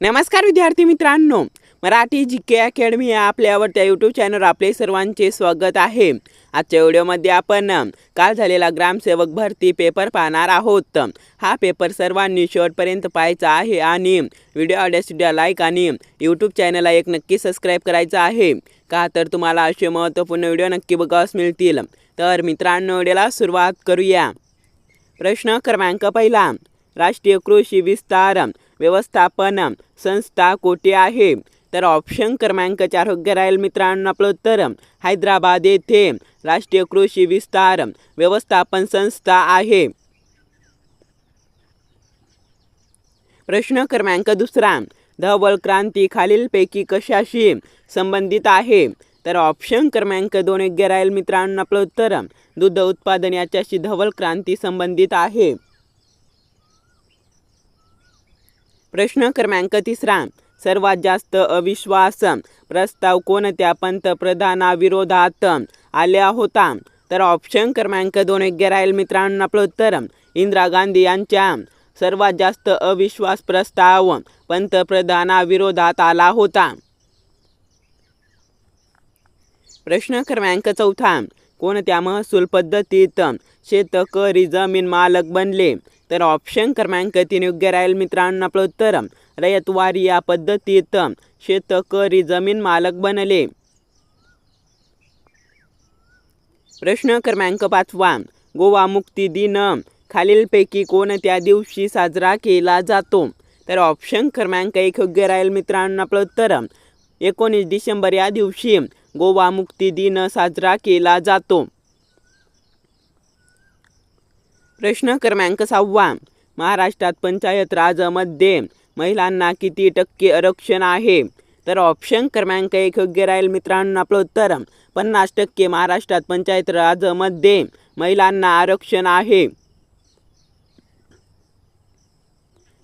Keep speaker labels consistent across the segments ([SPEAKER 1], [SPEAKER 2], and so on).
[SPEAKER 1] नमस्कार विद्यार्थी मित्रांनो. मराठी जी के अकॅडमी या आपल्या आवडत्या यूट्यूब चॅनलवर आपले सर्वांचे स्वागत आहे. आजच्या व्हिडिओमध्ये आपण काल झालेला ग्रामसेवक भरती पेपर पाहणार आहोत. हा पेपर सर्वांनी शेवटपर्यंत पाहायचा आहे आणि व्हिडिओ आवडल्यास लाईक आणि यूट्यूब चॅनलला एक नक्की सबस्क्राईब करायचा आहे. का तर तुम्हाला असे महत्त्वपूर्ण व्हिडिओ नक्की बघावस मिळतील. तर मित्रांनो व्हिडिओला सुरुवात करूया. प्रश्न क्रमांक पहिला. राष्ट्रीय कृषी विस्तार. व्यवस्थापन संस्था कोठे आहे? तर ऑप्शन क्रमांक चार योग्य राहील मित्रांनो आपलं उत्तर. हैदराबाद येथे राष्ट्रीय कृषी विस्तार व्यवस्थापन संस्था आहे. प्रश्न क्रमांक दुसरा. धवल क्रांती खालीलपैकी कशाशी संबंधित आहे? तर ऑप्शन क्रमांक दोन योग्य राहील मित्रांनो आपलं उत्तर. दूध उत्पादन याच्याशी धवल क्रांती संबंधित आहे. प्रश्न क्रमांक तिसरा. सर्वात जास्त अविश्वास प्रस्ताव कोणत्या पंतप्रधानाविरोधात आल्या होता? तर ऑप्शन क्रमांक दोन योग्य राहील मित्रांनो आपलं उत्तर इंदिरा गांधी यांच्या. सर्वात जास्त अविश्वास प्रस्ताव पंतप्रधानाविरोधात आला होता. प्रश्न क्रमांक चौथा. कोणत्या महसूल पद्धतीत शेतकरी जमीन मालक बनले? तर ऑप्शन क्रमांक तीन योग्य राहील मित्रांनो. आपलं उत्तर रयतवारी या पद्धतीत शेतकरी जमीन मालक बनले. प्रश्न क्रमांक पाचवा गोवा मुक्ती दिन खालीलपैकी कोणत्या दिवशी साजरा केला जातो? तर ऑप्शन क्रमांक एक योग्य राहील मित्रांनो. आपलं उत्तर एकोणीस डिसेंबर या दिवशी गोवा मुक्ती दिन साजरा केला जातो. प्रश्न क्रमांक सहावा. महाराष्ट्रात पंचायत राजमध्ये महिलांना किती टक्के आरक्षण आहे? तर ऑप्शन क्रमांक एक योग्य राहील मित्रांनो आपलं उत्तर. पन्नास टक्के महाराष्ट्रात पंचायत राजमध्ये महिलांना आरक्षण आहे.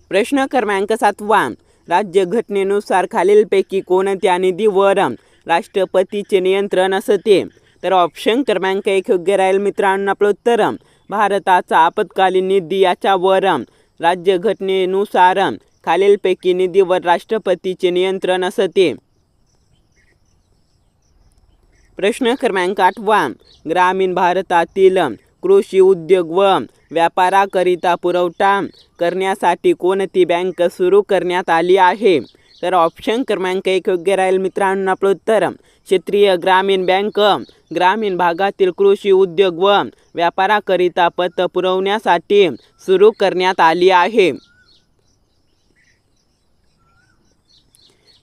[SPEAKER 1] प्रश्न क्रमांक सातवा. राज्यघटनेनुसार खालीलपैकी कोणत्या निधीवर राष्ट्रपतीचे नियंत्रण असते? तर ऑप्शन क्रमांक एक योग्य राहील मित्रांनो आपलं उत्तर. भारताचा आपत्कालीन निधी याच्यावर राज्यघटनेनुसार खालीलपैकी निधीवर राष्ट्रपतीचे नियंत्रण असते. प्रश्न क्रमांक आठवा. ग्रामीण भारतातील कृषी उद्योग व व्यापाराकरिता पुरवठा करण्यासाठी कोणती बँक सुरू करण्यात आली आहे? तर ऑप्शन क्रमांक एक योग्य राहील मित्रांनो आपलं उत्तर. क्षेत्रीय ग्रामीण बँक ग्रामीण भागातील कृषी उद्योग व व्यापाराकरिता पत पुरवण्यासाठी सुरू करण्यात आली आहे.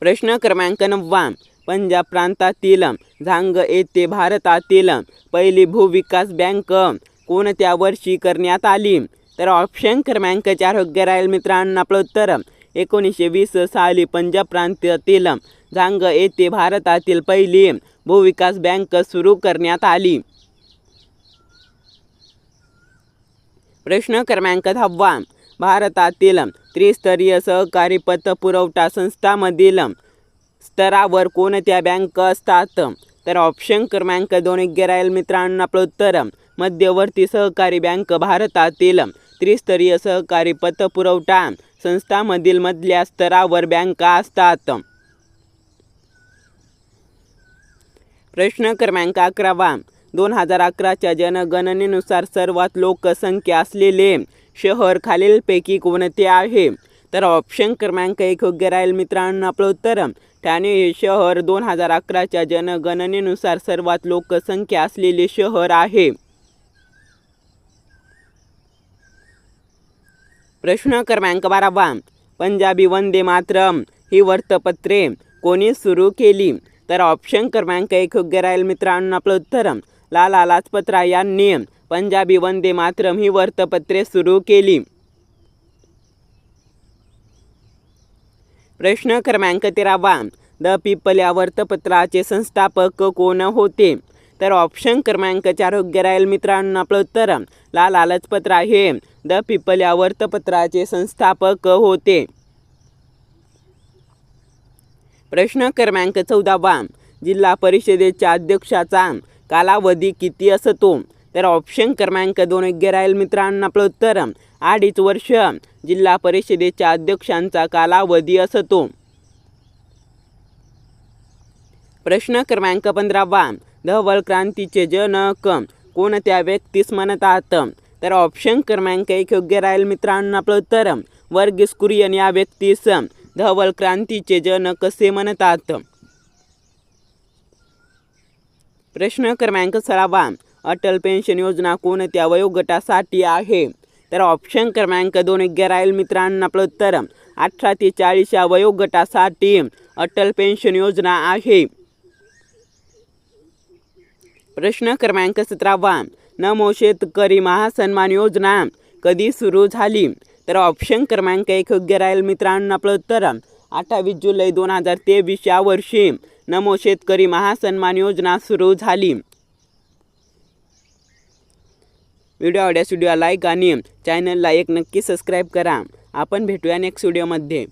[SPEAKER 1] प्रश्न क्रमांक नववा. पंजाब प्रांतातील झांग येथे भारतातील पहिली भूविकास बँक कोणत्या वर्षी करण्यात आली? तर ऑप्शन क्रमांक चार योग्य राहील मित्रांनो आपलं उत्तर. एकोणीसशे वीस साली पंजाब प्रांतातील झांग येथे भारतातील पहिली भूविकास बँक सुरू करण्यात आली. प्रश्न क्रमांक दहावा. भारतातील त्रिस्तरीय सहकारी पतपुरवठा संस्थांमधील स्तरावर कोणत्या बँक असतात? तर ऑप्शन क्रमांक दोन योग्य मित्रांना उत्तर मध्यवर्ती सहकारी बँक भारतातील त्रिस्तरीय सहकारी पतपुरवठा संस्थांमधील मधल्या स्तरावर बँका असतात. प्रश्न क्रमांक अकरावा. दोन हजार अकराच्या जनगणनेनुसार सर्वात लोकसंख्या असलेले शहर खालीलपैकी कोणते आहे? तर ऑप्शन क्रमांक एक योग्य राहील मित्रांनो आपलं उत्तर. ठाणे हे शहर दोन हजार अकराच्या जनगणनेनुसार सर्वात लोकसंख्या असलेले शहर आहे. प्रश्न क्रमांक बारावा पंजाबी वंदे मातरम. ही वृत्तपत्रे कोणी सुरू केली? तर ऑप्शन क्रमांक एक योग्य राहील मित्रांनो आपलं उत्तर. लाला लाजपतराय यांनी पंजाबी वंदे मातरम ही वृत्तपत्रे सुरू केली. प्रश्न क्रमांक तेरावा द पीपल या वृत्तपत्राचे संस्थापक कोण होते? तर ऑप्शन क्रमांक चार योग्य राहील मित्रांनो आपलं उत्तर. लाल लजपतराय हे द पीपल या वृत्तपत्राचे संस्थापक होते. प्रश्न क्रमांक चौदावा. जिल्हा परिषदेच्या अध्यक्षाचा कालावधी किती असतो? तर ऑप्शन क्रमांक दोन योग्य राहील मित्रांनो आपलं उत्तर. अडीच वर्ष. जिल्हा परिषदेच्या अध्यक्षांचा कालावधी असतो. प्रश्न क्रमांक पंधरावा. धवल क्रांतीचे जनक. कोणत्या व्यक्तीस म्हणतात? तर ऑप्शन क्रमांक एक योग्य राहील मित्रांनो आपलं उत्तर. वर्गीस कुरियन या व्यक्तीस. धवल क्रांतीचे जनक कसे म्हणतात. प्रश्न क्रमांक सरावा. अटल पेन्शन योजना कोणत्या वयोगटासाठी आहे? तर ऑप्शन क्रमांक दोन योग्य राहील मित्रांनो आपलं उत्तर. अठरा ते चाळीस या वयोगटासाठी अटल पेन्शन योजना आहे. प्रश्न क्रमांक सतरावा. नमो शेतकरी महासन्मान योजना. कधी सुरू झाली? तर ऑप्शन क्रमांक एक योग्य राहील मित्रांनो आपलं उत्तर. अठ्ठावीस जुलै दोन हजार तेवीस या वर्षी नमो शेतकरी महासन्मान योजना सुरू झाली. व्हिडिओ आवडल्यास व्हिडिओ लाईक आणि चॅनलला एक नक्की सबस्क्राईब करा. आपण भेटूया नेक्स्ट व्हिडिओमध्ये